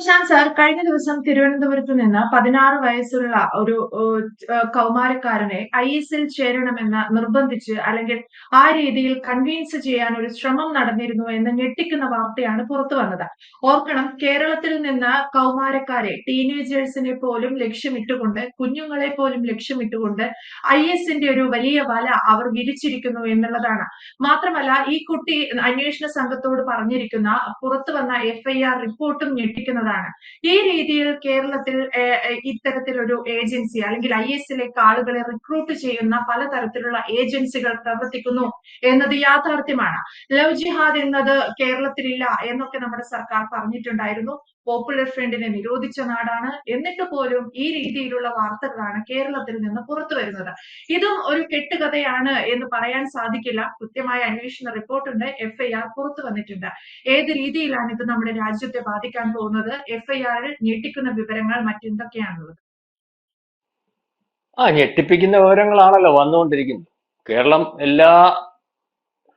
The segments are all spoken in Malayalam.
നിശാന്ത് സാർ കഴിഞ്ഞ ദിവസം തിരുവനന്തപുരത്ത് നിന്ന് പതിനാറ് വയസ്സുള്ള ഒരു കൗമാരക്കാരനെ ഐ എസിൽ ചേരണമെന്ന് നിർബന്ധിച്ച് അല്ലെങ്കിൽ ആ രീതിയിൽ കൺവീൻസ് ചെയ്യാൻ ഒരു ശ്രമം നടന്നിരുന്നു എന്ന് ഞെട്ടിക്കുന്ന വാർത്തയാണ് പുറത്തു വന്നത്. ഓർക്കണം കേരളത്തിൽ നിന്ന് കൗമാരക്കാരെ ടീനേജേഴ്സിനെ പോലും ലക്ഷ്യമിട്ടുകൊണ്ട് കുഞ്ഞുങ്ങളെ പോലും ലക്ഷ്യമിട്ടുകൊണ്ട് ഐ എസിന്റെ ഒരു വലിയ വല അവർ വിരിച്ചിരിക്കുന്നു എന്നുള്ളതാണ്. മാത്രമല്ല ഈ കുട്ടി അന്വേഷണ സംഘത്തോട് പറഞ്ഞിരിക്കുന്ന പുറത്തു വന്ന എഫ്ഐആർ റിപ്പോർട്ടും ഞെട്ടിക്കുന്നതാണ് ഈ രീതിയിൽ കേരളത്തിൽ ഇത്തരത്തിലൊരു ഏജൻസി അല്ലെങ്കിൽ ഐ എസിലേക്ക് ആളുകളെ റിക്രൂട്ട് ചെയ്യുന്ന പലതരത്തിലുള്ള ഏജൻസികൾ പ്രവർത്തിക്കുന്നു എന്നത് യാഥാർത്ഥ്യമാണ്. ലവ് ജിഹാദ് എന്നത് കേരളത്തിലില്ല എന്നൊക്കെ നമ്മുടെ സർക്കാർ പറഞ്ഞിട്ടുണ്ടായിരുന്നു. പോപ്പുലർ ഫ്രണ്ടിനെ നിരോധിച്ച നാടാണ്. എന്നിട്ട് പോലും ഈ രീതിയിലുള്ള വാർത്തകളാണ് കേരളത്തിൽ നിന്ന് പുറത്തു വരുന്നത്. ഇതും ഒരു കെട്ടുകഥയാണ് എന്ന് പറയാൻ സാധിക്കില്ല. കൃത്യമായ അന്വേഷണ റിപ്പോർട്ടുണ്ട്. എഫ്ഐആർ പുറത്തു വന്നിട്ടുണ്ട്. ഏത് രീതിയിലാണ് ഇത് നമ്മുടെ രാജ്യത്തെ ബാധിക്കാൻ പോകുന്നത്? എഫ്ഐആറിൽ ഞെട്ടിക്കുന്ന വിവരങ്ങൾ മറ്റെന്തൊക്കെയാണുള്ളത്? ആ ഞെട്ടിപ്പിക്കുന്ന വിവരങ്ങളാണല്ലോ വന്നുകൊണ്ടിരിക്കുന്നത്. കേരളം എല്ലാ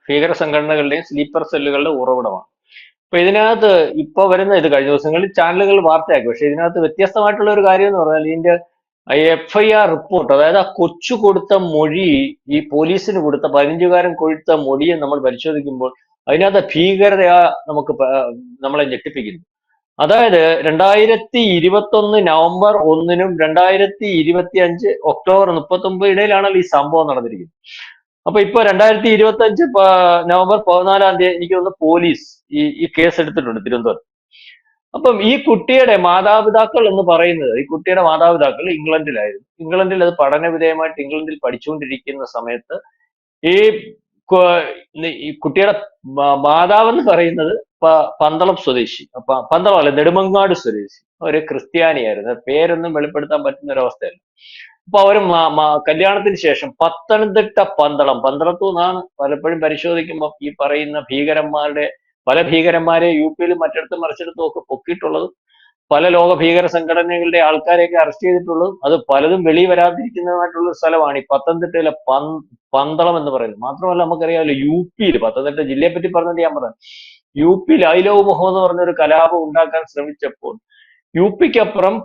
ഭീകര സംഘടനകളുടെയും സ്ലീപ്പർ സെല്ലുകളുടെ ഉറവിടമാണ്. അപ്പൊ ഇതിനകത്ത് ഇപ്പൊ വരുന്ന ഇത് കഴിഞ്ഞ ദിവസങ്ങളിൽ ചാനലുകൾ വാർത്തയാക്കി. പക്ഷെ ഇതിനകത്ത് വ്യത്യസ്തമായിട്ടുള്ള ഒരു കാര്യം എന്ന് പറഞ്ഞാൽ ഇതിന്റെ എഫ് ഐ ആർ റിപ്പോർട്ട് അതായത് ആ കൊച്ചു കൊടുത്ത മൊഴി ഈ പോലീസിന് കൊടുത്ത പതിനഞ്ചുകാരൻ കൊടുത്ത മൊഴിയെ നമ്മൾ പരിശോധിക്കുമ്പോൾ അതിനകത്ത് ഭീകരത നമുക്ക് നമ്മളെ ഞെട്ടിപ്പിക്കുന്നു. അതായത് രണ്ടായിരത്തി ഇരുപത്തി ഒന്ന് നവംബർ ഒന്നിനും രണ്ടായിരത്തി ഇരുപത്തി അഞ്ച് ഒക്ടോബർ മുപ്പത്തി ഒമ്പത് ഇടയിലാണല്ലോ ഈ സംഭവം നടന്നിരിക്കുന്നത്. അപ്പൊ ഇപ്പൊ രണ്ടായിരത്തി ഇരുപത്തി അഞ്ച് നവംബർ പതിനാലാം തീയതി എനിക്ക് തോന്നുന്നു പോലീസ് ഈ ഈ കേസ് എടുത്തിട്ടുണ്ട് തിരുവനന്തപുരം അപ്പം ഈ കുട്ടിയുടെ മാതാപിതാക്കൾ എന്ന് പറയുന്നത് ഈ കുട്ടിയുടെ മാതാപിതാക്കൾ ഇംഗ്ലണ്ടിലായിരുന്നു. ഇംഗ്ലണ്ടിൽ അത് പഠന വിധേയമായിട്ട് ഇംഗ്ലണ്ടിൽ പഠിച്ചുകൊണ്ടിരിക്കുന്ന സമയത്ത് ഈ കുട്ടിയുടെ മാതാവ് എന്ന് പറയുന്നത് പന്തളം സ്വദേശി. പന്തളം അല്ല നെടുമങ്ങാട് സ്വദേശി. ഒരു ക്രിസ്ത്യാനിയായിരുന്നു. പേരൊന്നും വെളിപ്പെടുത്താൻ പറ്റുന്ന ഒരു അവസ്ഥയല്ല. അപ്പൊ അവർ കല്യാണത്തിന് ശേഷം പത്തനംതിട്ട പന്തളം പന്തളത്തു നിന്നാണ് പലപ്പോഴും പരിശോധിക്കുമ്പോൾ ഈ പറയുന്ന ഭീകരന്മാരുടെ പല ഭീകരന്മാരെ യു പിയിലും മറ്റിടത്തും മറിച്ചിടത്തും ഒക്കെ പൊക്കിയിട്ടുള്ളതും പല ലോക ഭീകര സംഘടനകളുടെ ആൾക്കാരെയൊക്കെ അറസ്റ്റ് ചെയ്തിട്ടുള്ളതും അത് പലതും വെളി വരാതിരിക്കുന്നതുമായിട്ടുള്ള സ്ഥലമാണ് ഈ പത്തനംതിട്ടയിലെ പന് പന്തളം എന്ന് പറയുന്നത്. മാത്രമല്ല നമുക്കറിയാമല്ലോ യു പിയിൽ പത്തനംതിട്ട ജില്ലയെ പറ്റി പറഞ്ഞിട്ട് ഞാൻ പറഞ്ഞു യു പിയിൽ ഐലവ് മുഹമ്മദ് പറഞ്ഞൊരു കലാപം ഉണ്ടാക്കാൻ ശ്രമിച്ചപ്പോൾ യു പിക്കപ്പുറം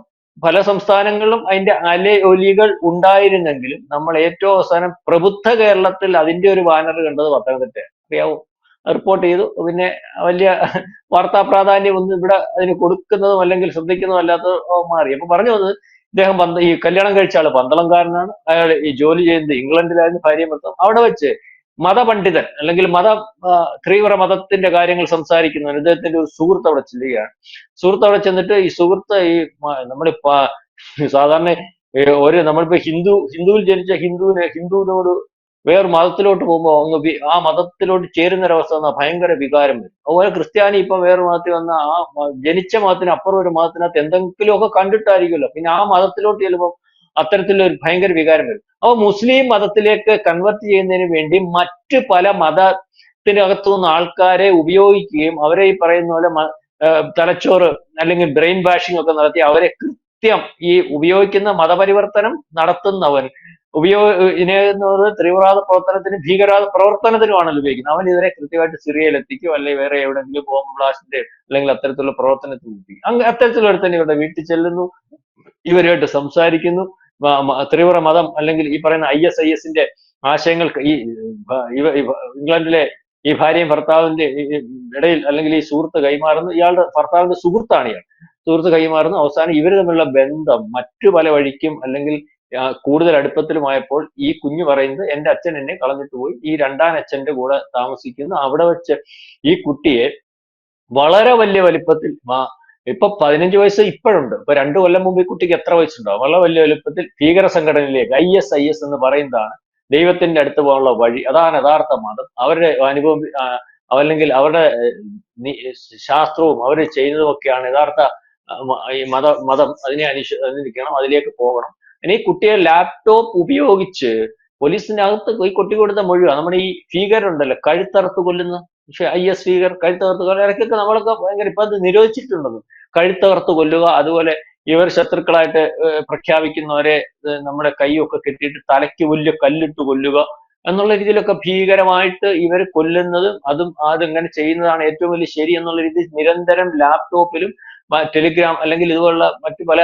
പല സംസ്ഥാനങ്ങളിലും അതിന്റെ അലയൊലികൾ ഉണ്ടായിരുന്നെങ്കിലും നമ്മൾ ഏറ്റവും അവസാനം പ്രബുദ്ധ കേരളത്തിൽ അതിന്റെ ഒരു ബാനർ കണ്ടത് പത്തനംതിട്ട അറിയാവോ? റിപ്പോർട്ട് ചെയ്തു. പിന്നെ വലിയ വാർത്താ പ്രാധാന്യം ഒന്നും ഇവിടെ അതിന് കൊടുക്കുന്നതും അല്ലെങ്കിൽ ശ്രദ്ധിക്കുന്നതും അല്ലാത്തതും മാറി. അപ്പൊ പറഞ്ഞു വന്നത് ഇദ്ദേഹം പന്ത ഈ കല്യാണം കഴിച്ച ആൾ പന്തളംകാരനാണ് അയാൾ ഈ ജോലി ചെയ്യുന്നത് ഇംഗ്ലണ്ടിലായിരുന്നു ഭാര്യ ഭർത്താവ് അവിടെ വെച്ച് മതപണ്ഡിതൻ അല്ലെങ്കിൽ മത തീവ്ര മതത്തിന്റെ കാര്യങ്ങൾ സംസാരിക്കുന്നവൻ. ഇദ്ദേഹത്തിന്റെ ഒരു സുഹൃത്ത് അവിടെ ചെല്ലുകയാണ്. സുഹൃത്ത് അവിടെ ചെന്നിട്ട് ഈ സുഹൃത്ത് ഈ നമ്മുടെ സാധാരണ ഒരു നമ്മളിപ്പോ ഹിന്ദു ഹിന്ദുവിൽ ജനിച്ച ഹിന്ദുവിനെ ഹിന്ദുവിനോട് വേറെ മതത്തിലോട്ട് പോകുമ്പോൾ അങ്ങ് ആ മതത്തിലോട്ട് ചേരുന്ന ഒരവസ്ഥ വന്നാൽ ഭയങ്കര വികാരം വരും. അതുപോലെ ക്രിസ്ത്യാനി ഇപ്പൊ വേറെ മതത്തിൽ വന്ന ആ ജനിച്ച മതത്തിന് അപ്പുറം ഒരു മതത്തിനകത്ത് എന്തെങ്കിലുമൊക്കെ കണ്ടിട്ടായിരിക്കുമല്ലോ. പിന്നെ ആ മതത്തിലോട്ട് ചെല്ലുമ്പോൾ അത്തരത്തിലൊരു ഭയങ്കര വികാരം വരും. അപ്പൊ മുസ്ലിം മതത്തിലേക്ക് കൺവെർട്ട് ചെയ്യുന്നതിന് വേണ്ടി മറ്റ് പല മതത്തിനകത്തു നിന്ന് ആൾക്കാരെ ഉപയോഗിക്കുകയും അവരെ ഈ പറയുന്ന പോലെ തലച്ചോറ് അല്ലെങ്കിൽ ബ്രെയിൻ വാഷിംഗ് ഒക്കെ നടത്തി അവരെ കൃത്യം ഈ ഉപയോഗിക്കുന്ന മതപരിവർത്തനം നടത്തുന്നവൻ ഉപയോഗ ഇതിനെന്ന് തീവ്രവാദ പ്രവർത്തനത്തിന് ഭീകരവാദ പ്രവർത്തനത്തിനുമാണല്ലോ ഉപയോഗിക്കുന്നത്. അവൻ ഇവരെ കൃത്യമായിട്ട് സിറിയയിൽ എത്തിക്കും അല്ലെങ്കിൽ വേറെ എവിടെയെങ്കിലും ബോംബ് ബ്ലാസ്റ്റിന്റെ അല്ലെങ്കിൽ അത്തരത്തിലുള്ള പ്രവർത്തനത്തിൽ എത്തിക്കും അങ്ങ് അത്തരത്തിലുള്ള തന്നെ ഇവരുടെ വീട്ടിൽ ചെല്ലുന്നു. ഇവരുമായിട്ട് സംസാരിക്കുന്നു. തീവ്ര മതം അല്ലെങ്കിൽ ഈ പറയുന്ന ഐ എസ് ഐ എസിന്റെ ആശയങ്ങൾക്ക് ഈ ഇംഗ്ലണ്ടിലെ ഈ ഭാര്യയും ഭർത്താവിന്റെ ഇടയിൽ അല്ലെങ്കിൽ ഈ സുഹൃത്ത് കൈമാറുന്നു ഇയാളുടെ ഭർത്താവിന്റെ സുഹൃത്താണ് ഇയാൾ. സുഹൃത്ത് കൈമാറുന്നു അവസാനം ഇവർ തമ്മിലുള്ള ബന്ധം മറ്റു പല വഴിക്കും അല്ലെങ്കിൽ കൂടുതൽ അടുപ്പത്തിലുമായപ്പോൾ ഈ കുഞ്ഞു പറയുന്നത് എന്റെ അച്ഛൻ എന്നെ കളഞ്ഞിട്ട് പോയി. ഈ രണ്ടാം അച്ഛന്റെ കൂടെ താമസിക്കുന്നു. അവിടെ വെച്ച് ഈ കുട്ടിയെ വളരെ വലിയ വലിപ്പത്തിൽ ഇപ്പൊ പതിനഞ്ച് വയസ്സ് ഇപ്പോഴുണ്ട്. ഇപ്പൊ രണ്ടു കൊല്ലം മുമ്പ് ഈ കുട്ടിക്ക് എത്ര വയസ്സുണ്ടാവും? വളരെ വലിയ എളുപ്പത്തിൽ ഭീകര സംഘടനയിലേക്ക് ഐ എസ് ഐ എസ് എന്ന് പറയുന്നതാണ് ദൈവത്തിന്റെ അടുത്ത് പോകാനുള്ള വഴി. അതാണ് യഥാർത്ഥ മതം. അവരുടെ അനുഭവം അല്ലെങ്കിൽ അവരുടെ ശാസ്ത്രവും അവർ ചെയ്യുന്നതും ഒക്കെയാണ് യഥാർത്ഥ ഈ മത മതം. അതിനെ അനുശ അനുസരിക്കണം അതിലേക്ക് പോകണം. ഇനി കുട്ടിയെ ലാപ്ടോപ്പ് ഉപയോഗിച്ച് പോലീസിന്റെ അകത്ത് ഈ കുട്ടി കൊടുത്ത മൊഴിയാണ് നമ്മുടെ ഈ ഭീകരുണ്ടല്ലോ കഴുത്തറുത്ത് കൊല്ലുന്ന പക്ഷെ ഐ എസ് ഭീകർ കഴുത്തറുത്ത് കൊല്ലുന്ന ഇടയ്ക്കൊക്കെ നമ്മളൊക്കെ ഭയങ്കര ഇപ്പൊ അത് നിരോധിച്ചിട്ടുണ്ടെന്ന്. കഴുത്തകർത്ത് കൊല്ലുക അതുപോലെ ഇവർ ശത്രുക്കളായിട്ട് പ്രഖ്യാപിക്കുന്നവരെ നമ്മുടെ കൈയൊക്കെ കെട്ടിയിട്ട് തലയ്ക്ക് വലിയ കല്ലിട്ട് കൊല്ലുക എന്നുള്ള രീതിയിലൊക്കെ ഭീകരമായിട്ട് ഇവർ കൊല്ലുന്നതും അതും അതിങ്ങനെ ചെയ്യുന്നതാണ് ഏറ്റവും വലിയ ശരി എന്നുള്ള രീതിയിൽ നിരന്തരം ലാപ്ടോപ്പിലും ടെലിഗ്രാം അല്ലെങ്കിൽ ഇതുപോലുള്ള മറ്റു പല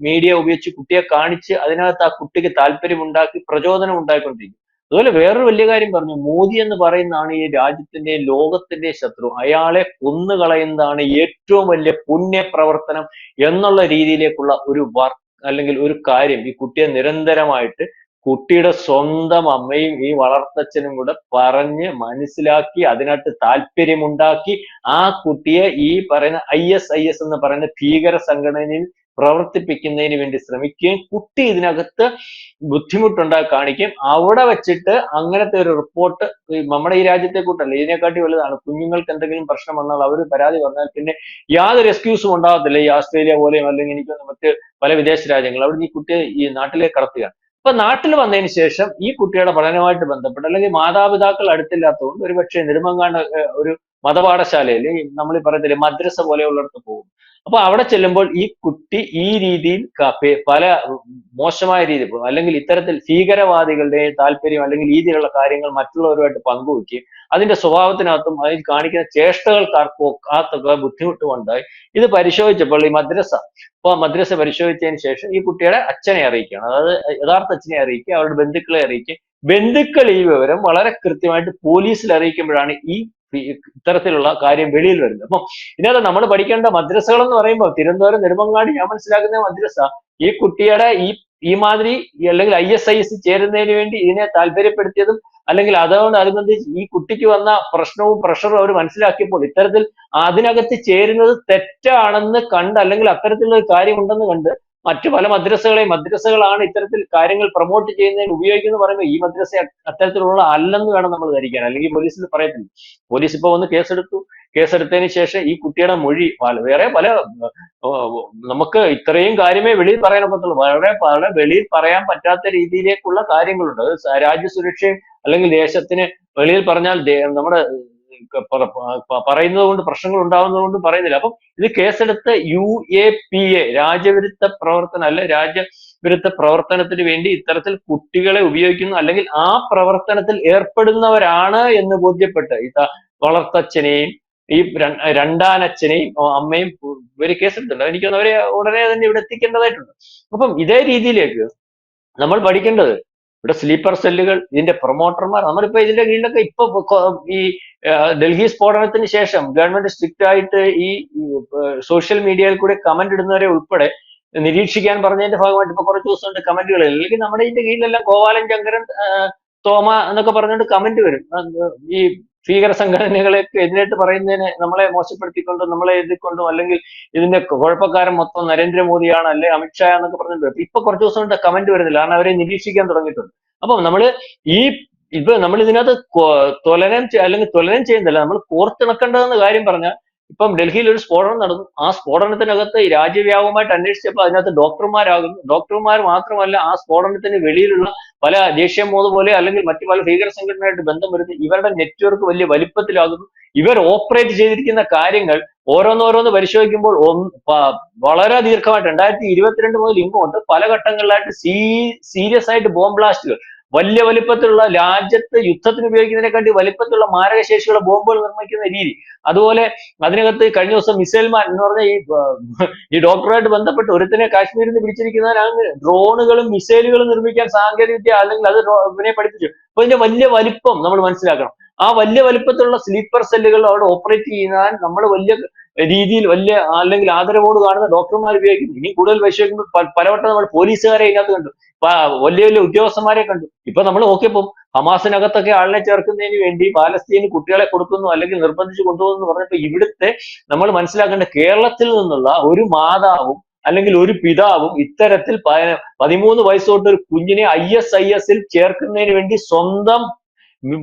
മീഡിയ ഉപയോഗിച്ച് കുട്ടിയെ കാണിച്ച് അതിനകത്ത് ആ കുട്ടിക്ക് താല്പര്യം ഉണ്ടാക്കി പ്രചോദനം ഉണ്ടായിക്കൊണ്ടിരിക്കും അതുപോലെ വേറൊരു വലിയ കാര്യം പറഞ്ഞു. മോദി എന്ന് പറയുന്നതാണ് ഈ രാജ്യത്തിന്റെ ലോകത്തിന്റെ ശത്രു. അയാളെ കൊന്നുകളയുന്നതാണ് ഏറ്റവും വലിയ പുണ്യ പ്രവർത്തനം എന്നുള്ള രീതിയിലേക്കുള്ള ഒരു വർക്ക് അല്ലെങ്കിൽ ഒരു കാര്യം. ഈ കുട്ടിയെ നിരന്തരമായിട്ട് കുട്ടിയുടെ സ്വന്തം അമ്മയും ഈ വളർത്തച്ഛനും കൂടെ പറഞ്ഞ് മനസ്സിലാക്കി അതിനകത്ത് താല്പര്യമുണ്ടാക്കി ആ കുട്ടിയെ ഈ പറയുന്ന ഐ എസ് ഐ എസ് എന്ന് പറയുന്ന ഭീകര സംഘടനയിൽ പ്രവർത്തിപ്പിക്കുന്നതിന് വേണ്ടി ശ്രമിക്കുകയും കുട്ടി ഇതിനകത്ത് ബുദ്ധിമുട്ടുണ്ടായി കാണിക്കും അവിടെ വെച്ചിട്ട് അങ്ങനത്തെ ഒരു റിപ്പോർട്ട് നമ്മുടെ ഈ രാജ്യത്തെ കൂട്ടല്ല ഇതിനെക്കാട്ടി വലുതാണ്. കുഞ്ഞുങ്ങൾക്ക് എന്തെങ്കിലും പ്രശ്നം വന്നാൽ അവർ പരാതി പറഞ്ഞാൽ പിന്നെ യാതൊരു എക്സ്ക്യൂസും ഉണ്ടാകത്തില്ല. ഈ ഓസ്ട്രേലിയ പോലെയും അല്ലെങ്കിൽ എനിക്ക് മറ്റ് പല വിദേശ രാജ്യങ്ങൾ അവിടെ ഈ കുട്ടിയെ ഈ നാട്ടിലേക്ക് കടത്തുകയാണ്. ഇപ്പൊ നാട്ടിൽ വന്നതിന് ശേഷം ഈ കുട്ടിയുടെ പഠനവുമായിട്ട് ബന്ധപ്പെട്ട് അല്ലെങ്കിൽ മാതാപിതാക്കൾ അടുത്തില്ലാത്തതുകൊണ്ട് ഒരുപക്ഷെ നെടുമങ്ങാണ്ട് ഒരു മതപാഠശാലയിൽ നമ്മൾ പറയത്തില്ലേ മദ്രസ പോലെയുള്ളിടത്ത് പോകും. അപ്പൊ അവിടെ ചെല്ലുമ്പോൾ ഈ കുട്ടി ഈ രീതിയിൽ പല മോശമായ രീതി അല്ലെങ്കിൽ ഇത്തരത്തിൽ ഭീകരവാദികളുടെ താല്പര്യം അല്ലെങ്കിൽ രീതിയിലുള്ള കാര്യങ്ങൾ മറ്റുള്ളവരുമായിട്ട് പങ്കുവെക്കുകയും അതിന്റെ സ്വഭാവത്തിനകത്തും അതിൽ കാണിക്കുന്ന ചേഷ്ടകൾക്കാർക്കോ ആത്തൊക്കെ ബുദ്ധിമുട്ടുമുണ്ടായി ഇത് പരിശോധിച്ചപ്പോൾ ഈ മദ്രസ അപ്പൊ മദ്രസ പരിശോധിച്ചതിന് ശേഷം ഈ കുട്ടിയുടെ അച്ഛനെ അറിയിക്കുകയാണ്. അതായത് യഥാർത്ഥ അച്ഛനെ അറിയിക്കുക അവരുടെ ബന്ധുക്കളെ അറിയിക്കുക. ബന്ധുക്കൾ ഈ വിവരം വളരെ കൃത്യമായിട്ട് പോലീസിൽ അറിയിക്കുമ്പോഴാണ് ഈ ഇത്തരത്തിലുള്ള കാര്യം വെളിയിൽ വരുന്നത്. അപ്പം ഇതിനകത്ത് നമ്മൾ പഠിക്കേണ്ട മദ്രസകൾ എന്ന് പറയുമ്പോൾ തിരുവനന്തപുരം നെടുമങ്ങാടി ഞാൻ മനസ്സിലാക്കുന്ന മദ്രസ ഈ കുട്ടിയുടെ ഈ ഈ മാതിരി അല്ലെങ്കിൽ ഐ എസ് ഐ എസ് ചേരുന്നതിന് വേണ്ടി ഇതിനെ താല്പര്യപ്പെടുത്തിയതും അല്ലെങ്കിൽ അതോടനുബന്ധിച്ച് ഈ കുട്ടിക്ക് വന്ന പ്രശ്നവും പ്രഷറും അവർ മനസ്സിലാക്കിയപ്പോൾ ഇത്തരത്തിൽ അതിനകത്ത് ചേരുന്നത് തെറ്റാണെന്ന് കണ്ട് അല്ലെങ്കിൽ അത്തരത്തിലുള്ള ഒരു കാര്യമുണ്ടെന്ന് കണ്ട് മറ്റു പല മദ്രസകളെയും മദ്രസകളാണ് ഇത്തരത്തിൽ കാര്യങ്ങൾ പ്രൊമോട്ട് ചെയ്യുന്നതിന് ഉപയോഗിക്കുന്നത് പറയുമ്പോൾ ഈ മദ്രസ അത്തരത്തിലുള്ള അല്ലെന്ന് വേണം നമ്മൾ ധരിക്കാൻ. അല്ലെങ്കിൽ പോലീസിൽ പറയത്തില്ല. പോലീസ് ഇപ്പൊ വന്ന് കേസെടുത്തു. കേസെടുത്തതിന് ശേഷം ഈ കുട്ടിയുടെ മൊഴി വേറെ പല നമുക്ക് ഇത്രയും കാര്യമേ വെളിയിൽ പറയാൻ പറ്റുള്ളൂ വളരെ പല വെളിയിൽ പറയാൻ പറ്റാത്ത രീതിയിലേക്കുള്ള കാര്യങ്ങളുണ്ട്. രാജ്യസുരക്ഷയും അല്ലെങ്കിൽ ദേശത്തിന് വെളിയിൽ പറഞ്ഞാൽ നമ്മുടെ പറയുന്നത് കൊണ്ട് പ്രശ്നങ്ങൾ ഉണ്ടാവുന്നത് കൊണ്ട് പറയുന്നില്ല. അപ്പം ഇത് കേസെടുത്ത് യു എ പി എ രാജ്യവിരുദ്ധ പ്രവർത്തനം അല്ലെ രാജ്യവിരുദ്ധ പ്രവർത്തനത്തിന് വേണ്ടി ഇത്തരത്തിൽ കുട്ടികളെ ഉപയോഗിക്കുന്നു അല്ലെങ്കിൽ ആ പ്രവർത്തനത്തിൽ ഏർപ്പെടുന്നവരാണ് എന്ന് ബോധ്യപ്പെട്ട് ഈ വളർത്തച്ഛനെയും ഈ രണ്ടാനച്ഛനെയും അമ്മയും ഇവർ കേസെടുത്തിട്ടുണ്ട്. എനിക്ക് അവരെ ഉടനെ തന്നെ ഇവിടെ എത്തിക്കേണ്ടതായിട്ടുണ്ട്. അപ്പം ഇതേ രീതിയിലേക്ക് നമ്മൾ പഠിക്കേണ്ടത് ഇവിടെ സ്ലീപ്പർ സെല്ലുകൾ ഇതിന്റെ പ്രൊമോട്ടർമാർ നമ്മളിപ്പോ ഇതിന്റെ കീഴിലൊക്കെ ഇപ്പൊ ഈ ഡൽഹി സ്ഫോടനത്തിന് ശേഷം ഗവൺമെന്റ് സ്ട്രിക്റ്റ് ആയിട്ട് ഈ സോഷ്യൽ മീഡിയയിൽ കൂടെ കമന്റ് ഇടുന്നവരെ ഉൾപ്പെടെ നിരീക്ഷിക്കാൻ പറഞ്ഞതിന്റെ ഭാഗമായിട്ട് ഇപ്പൊ കുറച്ച് ദിവസം ഉണ്ട് കമന്റുകൾ അല്ലെങ്കിൽ നമ്മുടെ ഇതിന്റെ കീഴിലെല്ലാം ഗോപാലൻ ശങ്കരൻ തോമ എന്നൊക്കെ പറഞ്ഞുകൊണ്ട് കമന്റ് വരും. ഈ ഭീകര സംഘടനകളെ എതിരായിട്ട് പറയുന്നതിനെ നമ്മളെ മോശപ്പെടുത്തിക്കൊണ്ടും നമ്മളെ എതിർക്കൊണ്ടും അല്ലെങ്കിൽ ഇതിന്റെ കുഴപ്പക്കാരൻ മൊത്തം നരേന്ദ്രമോദിയാണ് അല്ലെ അമിത്ഷാ എന്നൊക്കെ പറഞ്ഞു ഇപ്പൊ കുറച്ച് ദിവസം കൊണ്ട് കമന്റ് വരുന്നില്ല. കാരണം അവരെ നിരീക്ഷിക്കാൻ തുടങ്ങിയിട്ടുണ്ട്. അപ്പം നമ്മൾ ഈ ഇപ്പൊ നമ്മൾ ഇതിനകത്ത് തുലനം അല്ലെങ്കിൽ തുലനം ചെയ്യുന്നില്ല നമ്മൾ കോർത്തിണക്കേണ്ടതെന്ന് കാര്യം പറഞ്ഞാൽ ഇപ്പം ഡൽഹിയിൽ ഒരു സ്ഫോടനം നടന്നു. ആ സ്ഫോടനത്തിനകത്ത് രാജ്യവ്യാപകമായിട്ട് അന്വേഷിച്ചപ്പോൾ അതിനകത്ത് ഡോക്ടർമാരാകുന്നു. ഡോക്ടർമാർ മാത്രമല്ല ആ സ്ഫോടനത്തിന് വെളിയിലുള്ള പല ദേശീയ മോദ് പോലെ അല്ലെങ്കിൽ മറ്റു പല ഭീകര സംഘടനയായിട്ട് ബന്ധം വരുന്നു ഇവരുടെ നെറ്റ്വർക്ക് വലിയ വലിപ്പത്തിലാകുന്നു. ഇവർ ഓപ്പറേറ്റ് ചെയ്തിരിക്കുന്ന കാര്യങ്ങൾ ഓരോന്നോരോന്ന് പരിശോധിക്കുമ്പോൾ വളരെ ദീർഘമായിട്ട് രണ്ടായിരത്തി ഇരുപത്തിരണ്ട് മുതൽ ഇങ്ങോട്ട് പല ഘട്ടങ്ങളിലായിട്ട് സീ സീരിയസ് ആയിട്ട് ബോംബ് ബ്ലാസ്റ്റുകൾ വലിയ വലിപ്പത്തിലുള്ള രാജ്യത്ത് യുദ്ധത്തിന് ഉപയോഗിക്കുന്നതിനെക്കാട്ടി വലിപ്പത്തിലുള്ള മാരകശേഷിയുള്ള ബോംബുകൾ നിർമ്മിക്കുന്ന രീതി. അതുപോലെ അതിനകത്ത് കഴിഞ്ഞ ദിവസം മിസൈൽമാൻ എന്ന് പറഞ്ഞ ഈ ഈ ഡോക്ടറുമായിട്ട് ബന്ധപ്പെട്ട് ഒരുത്തിനെ കാശ്മീരിൽ നിന്ന് പിടിച്ചിരിക്കുന്നതിനാണ് ഡ്രോണുകളും മിസൈലുകളും നിർമ്മിക്കാൻ സാങ്കേതിക വിദ്യ അല്ലെങ്കിൽ അത് ഇവനെ പഠിപ്പിച്ചു. അപ്പൊ ഇതിന്റെ വലിയ വലിപ്പം നമ്മൾ മനസ്സിലാക്കണം. ആ വലിയ വലിപ്പത്തിലുള്ള സ്ലീപ്പർ സെല്ലുകൾ അവിടെ ഓപ്പറേറ്റ് ചെയ്യാൻ നമ്മൾ വലിയ രീതിയിൽ വലിയ അല്ലെങ്കിൽ ആദരവോട് കാണുന്ന ഡോക്ടർമാർ ഉപയോഗിക്കുന്നു. ഇനി കൂടുതൽ പരിശോധിക്കുമ്പോൾ പലവട്ടം നമ്മൾ പോലീസുകാരെ ഇതിനകത്ത് കണ്ടു. വലിയ വലിയ ഉദ്യോഗസ്ഥന്മാരെ കണ്ടു. ഇപ്പൊ നമ്മൾ നോക്കിയപ്പോൾ ഹമാസിനകത്തൊക്കെ ആളിനെ ചേർക്കുന്നതിന് വേണ്ടി പാലസ്തീന് കുട്ടികളെ കൊടുക്കുന്നു അല്ലെങ്കിൽ നിർബന്ധിച്ച് കൊണ്ടുപോകുന്നു എന്ന് പറഞ്ഞപ്പോ ഇവിടുത്തെ നമ്മൾ മനസ്സിലാക്കേണ്ട കേരളത്തിൽ നിന്നുള്ള ഒരു മാതാവും അല്ലെങ്കിൽ ഒരു പിതാവും ഇത്തരത്തിൽ പതിമൂന്ന് വയസ്സോട്ട് ഒരു കുഞ്ഞിനെ ഐ എസ് ഐ എസിൽ ചേർക്കുന്നതിന് വേണ്ടി സ്വന്തം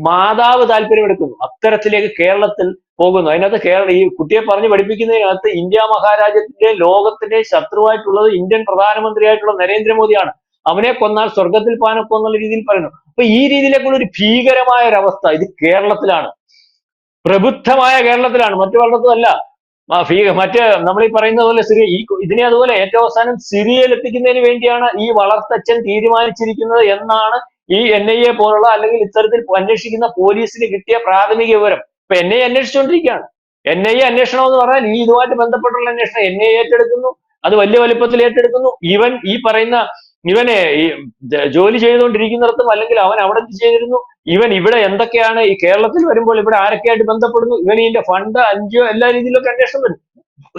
മാതാവ് താല്പര്യമെടുക്കുന്നു. അത്തരത്തിലേക്ക് കേരളത്തിൽ പോകുന്നു. അതിനകത്ത് കേരള ഈ കുട്ടിയെ പറഞ്ഞ് പഠിപ്പിക്കുന്നതിനകത്ത് ഇന്ത്യ മഹാരാജ്യത്തിന്റെ ലോകത്തിന്റെ ശത്രുവായിട്ടുള്ളത് ഇന്ത്യൻ പ്രധാനമന്ത്രിയായിട്ടുള്ള നരേന്ദ്രമോദിയാണ്. അവനെ കൊന്നാൽ സ്വർഗത്തിൽ പാനൊക്കെ എന്നുള്ള രീതിയിൽ പറയുന്നു. അപ്പൊ ഈ രീതിയിലേക്കുള്ള ഒരു ഭീകരമായ ഒരവസ്ഥ ഇത് കേരളത്തിലാണ്. പ്രബുദ്ധമായ കേരളത്തിലാണ്. മറ്റു പലയിടത്തും അല്ല. ആ മറ്റ് നമ്മൾ ഈ പറയുന്നത് പോലെ സിറിയ ഈ ഇതിനെ അതുപോലെ ഏറ്റവും അവസാനം സിറിയയിൽ എത്തിക്കുന്നതിന് വേണ്ടിയാണ് ഈ വളർത്തച്ഛൻ തീരുമാനിച്ചിരിക്കുന്നത് എന്നാണ് ഈ എൻ ഐ എ പോലുള്ള അല്ലെങ്കിൽ ഇത്തരത്തിൽ അന്വേഷിക്കുന്ന പോലീസിന് കിട്ടിയ പ്രാഥമിക വിവരം. ഇപ്പൊ എൻ ഐ അന്വേഷിച്ചുകൊണ്ടിരിക്കുകയാണ് എൻ ഐ എ അന്വേഷണം എന്ന് പറഞ്ഞാൽ ഈ ഇതുമായിട്ട് ബന്ധപ്പെട്ടുള്ള അന്വേഷണം എൻ ഐ ഏറ്റെടുക്കുന്നു. അത് വലിയ വലിപ്പത്തിൽ ഏറ്റെടുക്കുന്നു. ഇവൻ ഈ പറയുന്ന ഇവനെ ഈ ജോലി ചെയ്തുകൊണ്ടിരിക്കുന്നിടത്തും അല്ലെങ്കിൽ അവൻ അവിടെ എന്ത് ചെയ്തിരുന്നു? ഇവൻ ഇവിടെ എന്തൊക്കെയാണ് ഈ കേരളത്തിൽ വരുമ്പോൾ ഇവിടെ ആരൊക്കെയായിട്ട് ബന്ധപ്പെടുന്നു? ഇവൻ ഇതിന്റെ ഫണ്ട് അഞ്ചോ എല്ലാ രീതിയിലൊക്കെ അന്വേഷണം വരും.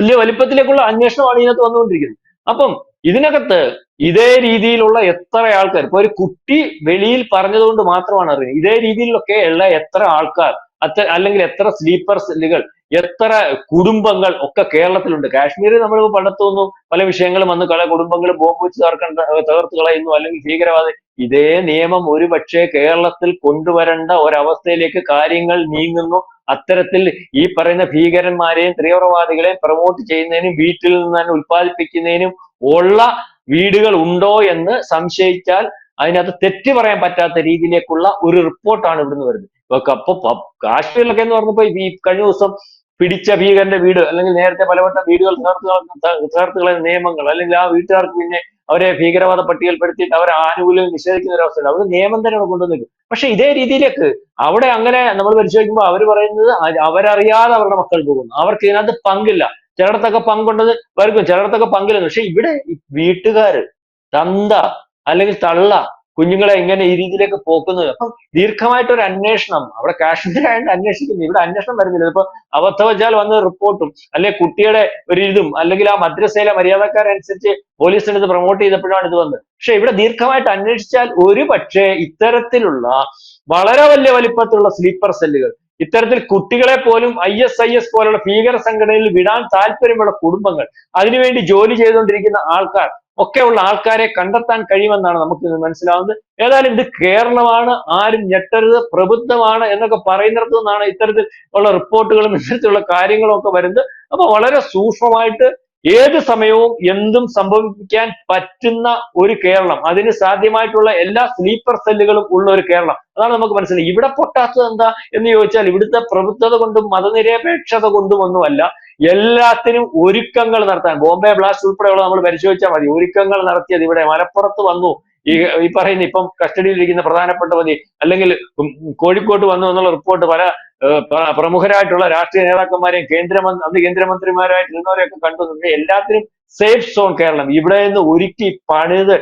വലിയ വലിപ്പത്തിലേക്കുള്ള അന്വേഷണമാണ് ഇതിനകത്ത് വന്നുകൊണ്ടിരിക്കുന്നത്. അപ്പം ഇതിനകത്ത് ഇതേ രീതിയിലുള്ള എത്ര ആൾക്കാർ ഇപ്പൊ ഒരു കുട്ടി വെളിയിൽ പറഞ്ഞതുകൊണ്ട് മാത്രമാണ് അറിയുന്നത്. ഇതേ രീതിയിലൊക്കെ ഉള്ള എത്ര ആൾക്കാർ അത്ര അല്ലെങ്കിൽ എത്ര സ്ലീപ്പർ സെല്ലുകൾ എത്ര കുടുംബങ്ങൾ ഒക്കെ കേരളത്തിലുണ്ട്. കാശ്മീരിൽ നമ്മൾ പണ്ടത്തൊന്നും പല വിഷയങ്ങളും വന്ന് കള കുടുംബങ്ങൾ ബോംബ് വെച്ച് തകർക്കണ്ട തകർത്ത് കളയുന്നു അല്ലെങ്കിൽ ഭീകരവാദി. ഇതേ നിയമം ഒരു പക്ഷേ കേരളത്തിൽ കൊണ്ടുവരേണ്ട ഒരവസ്ഥയിലേക്ക് കാര്യങ്ങൾ നീങ്ങുന്നു. അത്തരത്തിൽ ഈ പറയുന്ന ഭീകരന്മാരെയും തീവ്രവാദികളെയും പ്രമോട്ട് ചെയ്യുന്നതിനും വീട്ടിൽ നിന്ന് തന്നെ ഉൽപ്പാദിപ്പിക്കുന്നതിനും ഉള്ള വീടുകൾ ഉണ്ടോ എന്ന് സംശയിച്ചാൽ അതിനകത്ത് തെറ്റ് പറയാൻ പറ്റാത്ത രീതിയിലേക്കുള്ള ഒരു റിപ്പോർട്ടാണ് ഇവിടുന്ന് വരുന്നത്. അപ്പൊ കാശ്മീരിലൊക്കെ എന്ന് പറഞ്ഞപ്പോ ഈ കഴിഞ്ഞ ദിവസം പിടിച്ച ഭീകരന്റെ വീട് അല്ലെങ്കിൽ നേരത്തെ പലവട്ടം വീടുകൾ തകർത്ത് കളഞ്ഞ- ത- കളയുന്ന നിയമങ്ങൾ അല്ലെങ്കിൽ ആ വീട്ടുകാർക്ക് പിന്നെ അവരെ ഭീകരവാദ പട്ടികയിൽപ്പെടുത്തിയിട്ട് അവരെ ആനുകൂല്യം നിഷേധിക്കുന്ന ഒരു അവസ്ഥയുണ്ട്. അവർ നിയമം തന്നെ അവിടെ കൊണ്ടുവന്നിരിക്കും പക്ഷെ ഇതേ രീതിയിലേക്ക് അവിടെ അങ്ങനെ നമ്മൾ പരിശോധിക്കുമ്പോൾ അവർ പറയുന്നത് അവരറിയാതെ അവരുടെ മക്കൾ പോകുന്നു. അവർക്ക് ഇതിനകത്ത് പങ്കില്ല. ചിലയിടത്തൊക്കെ പങ്കുണ്ടത് വരും ചിലയിടത്തൊക്കെ പങ്കില്ല പക്ഷെ ഇവിടെ വീട്ടുകാര് തന്ത അല്ലെങ്കിൽ തള്ള കുഞ്ഞുങ്ങളെ ഇങ്ങനെ ഈ രീതിയിലേക്ക് പോക്കുന്നത്? അപ്പം ദീർഘമായിട്ട് ഒരു അന്വേഷണം. അവിടെ കാശ്മീരായിട്ട് അന്വേഷിക്കുന്നു. ഇവിടെ അന്വേഷണം വരുന്നില്ല. ഇപ്പൊ അബദ്ധവച്ചാൽ വന്ന റിപ്പോർട്ടും അല്ലെ കുട്ടിയുടെ ഒരു ഇതും അല്ലെങ്കിൽ ആ മദ്രസയിലെ മര്യാദക്കാരനുസരിച്ച് പോലീസിന് ഇത് പ്രൊമോട്ട് ചെയ്തപ്പോഴാണ് ഇത് വന്നത്. പക്ഷെ ഇവിടെ ദീർഘമായിട്ട് അന്വേഷിച്ചാൽ ഒരു പക്ഷേ ഇത്തരത്തിലുള്ള വളരെ വലിയ വലിപ്പത്തിലുള്ള സ്ലീപ്പർ സെല്ലുകൾ ഇത്തരത്തിൽ കുട്ടികളെ പോലും ഐ എസ് ഐ എസ് പോലുള്ള ഭീകര സംഘടനയിൽ വിടാൻ താല്പര്യമുള്ള കുടുംബങ്ങൾ അതിനുവേണ്ടി ജോലി ചെയ്തുകൊണ്ടിരിക്കുന്ന ആൾക്കാർ ഒക്കെയുള്ള ആൾക്കാരെ കണ്ടെത്താൻ കഴിയുമെന്നാണ് നമുക്ക് ഇത് മനസ്സിലാവുന്നത്. ഏതായാലും ഇത് കേരളമാണ് ആരും ഞെട്ടരുത് പ്രബുദ്ധമാണ് എന്നൊക്കെ പറയുന്നിടത്തു നിന്നാണ് ഇത്തരത്തിൽ ഉള്ള റിപ്പോർട്ടുകളും ഇത്തരത്തിലുള്ള കാര്യങ്ങളും ഒക്കെ വരുന്നത്. അപ്പൊ വളരെ സൂക്ഷ്മമായിട്ട് ഏത് സമയവും എന്തും സംഭവിക്കാൻ പറ്റുന്ന ഒരു കേരളം അതിന് സാധ്യമായിട്ടുള്ള എല്ലാ സ്ലീപ്പർ സെല്ലുകളും ഉള്ള ഒരു കേരളം. അതാണ് നമുക്ക് മനസ്സിലായി. ഇവിടെ പൊട്ടാത്തത് എന്താ എന്ന് ചോദിച്ചാൽ ഇവിടുത്തെ പ്രബുദ്ധത കൊണ്ടും മതനിരപേക്ഷത കൊണ്ടും ഒന്നുമല്ല. എല്ലാത്തിനും ഒരുക്കങ്ങൾ നടത്താൻ ബോംബെ ബ്ലാസ്റ്റ് ഉൾപ്പെടെയുള്ള നമ്മൾ പരിശോധിച്ചാൽ മതി. ഒരുക്കങ്ങൾ നടത്തിയത് ഇവിടെ മലപ്പുറത്ത് വന്നു. ഈ ഈ പറയുന്ന ഇപ്പം കസ്റ്റഡിയിലിരിക്കുന്ന പ്രധാനപ്പെട്ട പ്രതി അല്ലെങ്കിൽ കോഴിക്കോട്ട് വന്നു എന്നുള്ള റിപ്പോർട്ട് പല പ്രമുഖരായിട്ടുള്ള രാഷ്ട്രീയ നേതാക്കന്മാരെയും കേന്ദ്രമന്ത്രി അന്ന് കേന്ദ്രമന്ത്രിമാരായിട്ടിരുന്നവരെയൊക്കെ കണ്ടു എല്ലാത്തിനും സേഫ് സോൺ കേരളം. ഇവിടെ നിന്ന് ഒരുക്കി പണിത്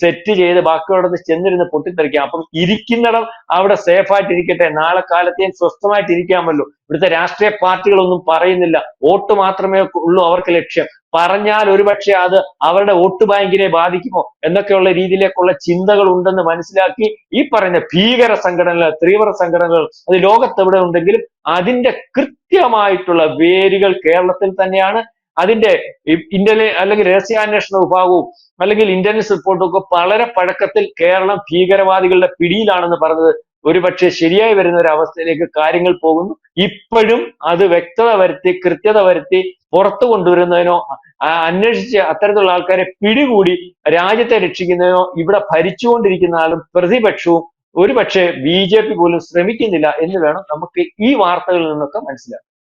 സെറ്റ് ചെയ്ത് ബാക്കിയുള്ളത് ചെന്നിരുന്ന് പൊട്ടിത്തെറിക്കാം അപ്പം ഇരിക്കുന്നിടം അവിടെ സേഫ് ആയിട്ട് ഇരിക്കട്ടെ നാളെ കാലത്തെയും സ്വസ്ഥമായിട്ട് ഇരിക്കാമല്ലോ ഇവിടുത്തെ രാഷ്ട്രീയ പാർട്ടികളൊന്നും പറയുന്നില്ല. വോട്ട് മാത്രമേ ഉള്ളൂ അവർക്ക് ലക്ഷ്യം. പറഞ്ഞാൽ ഒരുപക്ഷെ അത് അവരുടെ വോട്ട് ബാങ്കിനെ ബാധിക്കുമോ എന്നൊക്കെയുള്ള രീതിയിലേക്കുള്ള ചിന്തകൾ ഉണ്ടെന്ന് മനസ്സിലാക്കി ഈ പറയുന്ന ഭീകര സംഘടനകൾ തീവ്ര സംഘടനകൾ അത് ലോകത്തെവിടെ ഉണ്ടെങ്കിലും അതിന്റെ കൃത്യമായിട്ടുള്ള വേരുകൾ കേരളത്തിൽ തന്നെയാണ്. അതിന്റെ ഇന്റലി അല്ലെങ്കിൽ രഹസ്യാന്വേഷണ വിഭാഗവും അല്ലെങ്കിൽ ഇന്റലിജൻസ് റിപ്പോർട്ടും ഒക്കെ വളരെ പഴക്കത്തിൽ കേരളം ഭീകരവാദികളുടെ പിടിയിലാണെന്ന് പറഞ്ഞത് ഒരുപക്ഷെ ശരിയായി വരുന്ന ഒരു അവസ്ഥയിലേക്ക് കാര്യങ്ങൾ പോകുന്നു. ഇപ്പോഴും അത് വ്യക്തത വരുത്തി കൃത്യത വരുത്തി പുറത്തു കൊണ്ടുവരുന്നതിനോ അന്വേഷിച്ച് അത്തരത്തിലുള്ള ആൾക്കാരെ പിടികൂടി രാജ്യത്തെ രക്ഷിക്കുന്നതിനോ ഇവിടെ ഭരിച്ചുകൊണ്ടിരിക്കുന്ന ആളും പ്രതിപക്ഷവും ഒരുപക്ഷെ ബി ജെ പി പോലും ശ്രമിക്കുന്നില്ല എന്ന് വേണം നമുക്ക് ഈ വാർത്തകളിൽ നിന്നൊക്കെ മനസ്സിലാക്കാൻ.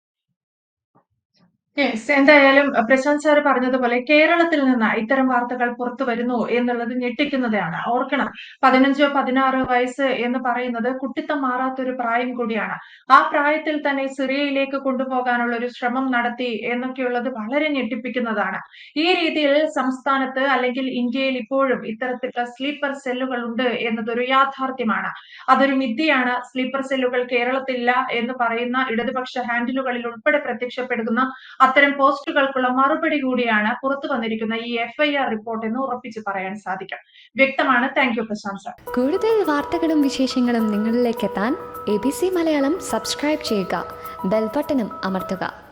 യെസ് എന്തായാലും പ്രശാന്ത് സാർ പറഞ്ഞതുപോലെ കേരളത്തിൽ നിന്ന് ഇത്തരം വാർത്തകൾ പുറത്തു വരുന്നു എന്നുള്ളത് ഞെട്ടിക്കുന്നതാണ്. ഓർക്കണം പതിനഞ്ചോ പതിനാറോ വയസ്സ് എന്ന് പറയുന്നത് കുട്ടിത്തം മാറാത്തൊരു പ്രായം കൂടിയാണ്. ആ പ്രായത്തിൽ തന്നെ സിറിയയിലേക്ക് കൊണ്ടുപോകാനുള്ള ഒരു ശ്രമം നടത്തി എന്നൊക്കെയുള്ളത് വളരെ ഞെട്ടിപ്പിക്കുന്നതാണ്. ഈ രീതിയിൽ സംസ്ഥാനത്ത് അല്ലെങ്കിൽ ഇന്ത്യയിൽ ഇപ്പോഴും ഇത്തരത്തിലുള്ള സ്ലീപ്പർ സെല്ലുകൾ ഉണ്ട് എന്നതൊരു യാഥാർത്ഥ്യമാണ്. അതൊരു മിഥ്യയാണ്. സ്ലീപ്പർ സെല്ലുകൾ കേരളത്തിലില്ല എന്ന് പറയുന്ന ഇടതുപക്ഷ ഹാൻഡിലുകളിൽ ഉൾപ്പെടെ പ്രത്യക്ഷപ്പെടുന്ന അത്തരം പോസ്റ്റുകൾക്കുള്ള മറുപടി കൂടിയാണ് പുറത്തു വന്നിരിക്കുന്ന ഈ എഫ്ഐആർ റിപ്പോർട്ട് എന്ന് ഉറപ്പിച്ച് പറയാൻ സാധിക്കും വ്യക്തമാണ്. താങ്ക് യു പ്രശാന്ത് സാർ കൂടുതൽ വാർത്തകളും വിശേഷങ്ങളും നിങ്ങളിലേക്ക് എത്താൻ A B C Malayalam subscribe ചെയ്യുക. ബെൽബട്ടനും അമർത്തുക.